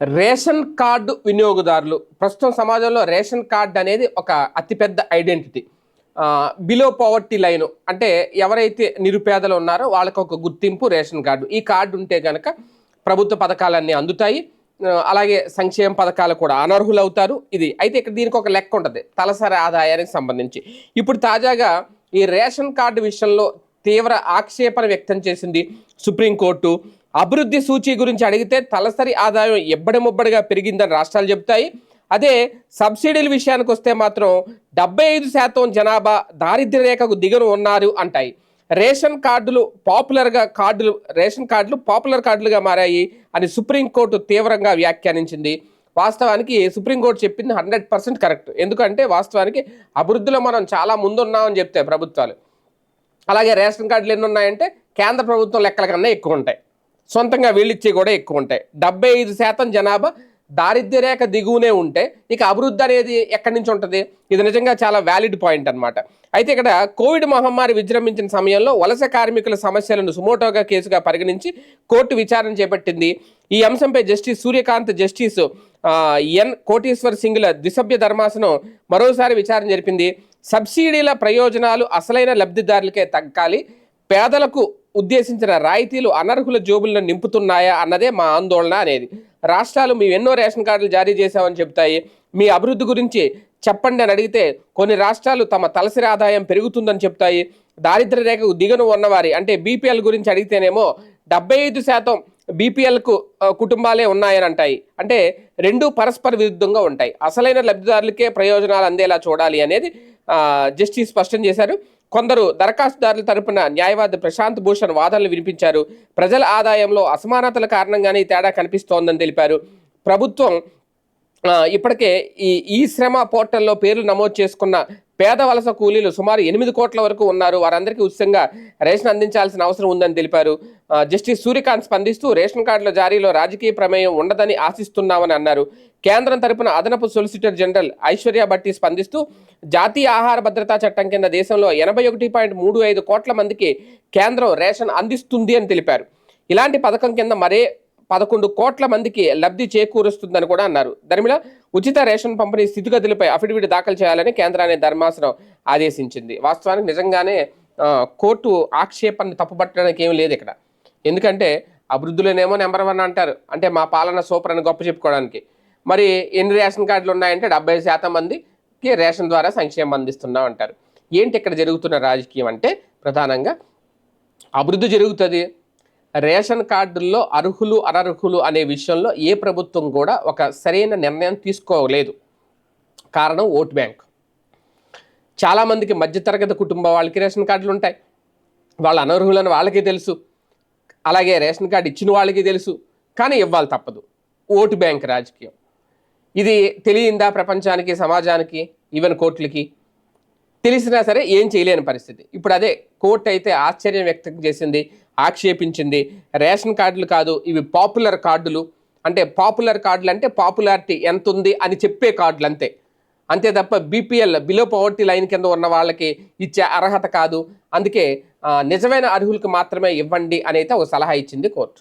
Ration card వినియోగదారులు. ప్రస్తుతం సమాజంలో రేషన్ కార్డు అనేది ఒక అతిపెద్ద ఐడెంటిటీ. బిలో పవర్టీ లైన్ అంటే ఎవరైతే నిరుపేదలు ఉన్నారో వాళ్ళకి ఒక గుర్తింపు రేషన్ కార్డు. ఈ కార్డు ఉంటే కనుక ప్రభుత్వ పథకాలన్నీ అందుతాయి. అలాగే సంక్షేమ పథకాలు కూడా అనర్హులు అవుతారు ఇది అయితే ఇక్కడ దీనికి ఒక లెక్క ఉంటుంది. తలసరి ఆదాయానికి సంబంధించి. ఇప్పుడు తాజాగా ఈ రేషన్ కార్డు విషయంలో తీవ్ర ఆక్షేపణ వ్యక్తం చేసింది సుప్రీంకోర్టు. అభివృద్ధి సూచి గురించి అడిగితే తలసరి ఆదాయం ఎబ్బడి ముబ్బడిగా పెరిగిందని రాష్ట్రాలు చెబుతాయి. అదే సబ్సిడీల విషయానికి వస్తే మాత్రం డెబ్బై ఐదు శాతం జనాభా దారిద్ర్య రేఖకు దిగను ఉన్నారు అంటాయి. రేషన్ కార్డులు పాపులర్గా కార్డులు రేషన్ కార్డులు పాపులర్ కార్డులుగా మారాయి అని సుప్రీంకోర్టు తీవ్రంగా వ్యాఖ్యానించింది. వాస్తవానికి సుప్రీంకోర్టు చెప్పింది హండ్రెడ్ పర్సెంట్ కరెక్ట్. ఎందుకంటే వాస్తవానికి అభివృద్ధిలో మనం చాలా ముందున్నామని చెప్తే ప్రభుత్వాలు. అలాగే రేషన్ కార్డులు ఎన్ని ఉన్నాయంటే కేంద్ర ప్రభుత్వం లెక్కల కన్నా ఎక్కువ ఉంటాయి. సొంతంగా వీళ్ళిచ్చే కూడా ఎక్కువ ఉంటాయి. డెబ్బై ఐదు శాతం జనాభా దారిద్ర్య రేఖ దిగువనే ఉంటే ఇక అభివృద్ధి అనేది ఎక్కడి నుంచి ఉంటుంది? ఇది నిజంగా చాలా వ్యాలిడ్ పాయింట్ అన్నమాట. అయితే ఇక్కడ కోవిడ్ మహమ్మారి విజృంభించిన సమయంలో వలస కార్మికుల సమస్యలను సుమోటోగా కేసుగా పరిగణించి కోర్టు విచారణ చేపట్టింది. ఈ అంశంపై justice Suryakant justice N Koteshwar సింగ్ల ద్విసభ్య ధర్మాసనం మరోసారి విచారణ జరిపింది. సబ్సిడీల ప్రయోజనాలు అసలైన లబ్ధిదారులకే తగ్గాలి. పేదలకు ఉద్దేశించిన రాయితీలు అనర్హుల జోబులను నింపుతున్నాయా అన్నదే మా ఆందోళన అనేది. రాష్ట్రాలు మేము ఎన్నో రేషన్ కార్డులు జారీ చేశామని చెప్తాయి మీ అభివృద్ధి గురించి చెప్పండి అని అడిగితే కొన్ని రాష్ట్రాలు తమ తలసరి ఆదాయం పెరుగుతుందని చెప్తాయి దారిద్ర రేఖకు దిగను ఉన్నవారి అంటే బీపీఎల్ గురించి అడిగితేనేమో డెబ్బై ఐదు శాతం బీపీఎల్కు కుటుంబాలే ఉన్నాయని అంటాయి. అంటే రెండు పరస్పర విరుద్ధంగా ఉంటాయి. అసలైన లబ్ధిదారులకే ప్రయోజనాలు అందేలా చూడాలి అనేది జస్టిస్ స్పష్టం చేశారు. కొందరు దరఖాస్తుదారుల తరపున న్యాయవాది ప్రశాంత్ భూషణ్ వాదనలు వినిపించారు. ప్రజల ఆదాయంలో అసమానతల కారణంగానే ఈ తేడా కనిపిస్తోందని తెలిపారు. ప్రభుత్వం ఇప్పటికే ఈ ఈ శ్రమ పోర్టల్లో పేర్లు నమోదు చేసుకున్న పేద వలస కూలీలు సుమారు ఎనిమిది కోట్ల వరకు ఉన్నారు. వారందరికీ ఉచితంగా రేషన్ అందించాల్సిన అవసరం ఉందని తెలిపారు. జస్టిస్ సూర్యకాంత్ స్పందిస్తూ రేషన్ కార్డుల జారీలో రాజకీయ ప్రమేయం ఉండదని ఆశిస్తున్నామని అన్నారు. కేంద్రం తరపున అదనపు సొలిసిటర్ జనరల్ ఐశ్వర్య భట్టి స్పందిస్తూ జాతీయ ఆహార భద్రతా చట్టం కింద దేశంలో ఎనభై ఒకటి పాయింట్ మూడు ఐదు కోట్ల మందికి కేంద్రం రేషన్ అందిస్తుంది అని తెలిపారు. ఇలాంటి పథకం కింద మరే పదకొండు కోట్ల మందికి లబ్ధి చేకూరుస్తుందని కూడా అన్నారు. దరిమిలా ఉచిత రేషన్ పంపిణీ స్థితిగతులపై అఫిడవిట్ దాఖలు చేయాలని కేంద్రాన్ని ధర్మాసనం ఆదేశించింది. వాస్తవానికి నిజంగానే కోర్టు ఆక్షేపణ తప్పుపట్టడానికి ఏమి లేదు ఇక్కడ. ఎందుకంటే అభివృద్ధిలోనేమో నెంబర్ వన్ అంటారు. అంటే మా పాలన సూపర్ అని గొప్ప చెప్పుకోవడానికి. మరి ఎన్ని రేషన్ కార్డులు ఉన్నాయంటే డెబ్బై శాతం మందికి రేషన్ ద్వారా సంక్షేమం అందిస్తున్నాం అంటారు. ఏంటి ఇక్కడ జరుగుతున్న రాజకీయం అంటే ప్రధానంగా అభివృద్ధి జరుగుతుంది. రేషన్ కార్డుల్లో అర్హులు అనర్హులు అనే విషయంలో ఏ ప్రభుత్వం కూడా ఒక సరైన నిర్ణయం తీసుకోలేదు. కారణం ఓట్ బ్యాంక్. చాలామందికి మధ్యతరగతి కుటుంబ వాళ్ళకి రేషన్ కార్డులు ఉంటాయి. వాళ్ళ అనర్హులని వాళ్ళకి తెలుసు. అలాగే రేషన్ కార్డు ఇచ్చిన వాళ్ళకి తెలుసు. కానీ ఇవ్వాలి తప్పదు. ఓటు బ్యాంక్ రాజకీయం. ఇది తెలియందా ప్రపంచానికి సమాజానికి ఈవెన్ కోర్టులకి? తెలిసినా సరే ఏం చేయలేని పరిస్థితి. ఇప్పుడు అదే కోర్టు అయితే ఆశ్చర్యం వ్యక్తం చేసింది ఆక్షేపించింది. రేషన్ కార్డులు కాదు ఇవి పాపులర్ కార్డులు. అంటే పాపులర్ కార్డులు అంటే పాపులారిటీ ఎంత ఉంది అని చెప్పే కార్డులు అంతే. అంతే తప్ప బీపీఎల్ బిలో పవర్టీ లైన్ కింద ఉన్న వాళ్ళకి ఇచ్చే అర్హత కాదు. అందుకే నిజమైన అర్హులకు మాత్రమే ఇవ్వండి అని అయితే ఒక సలహా ఇచ్చింది కోర్టు.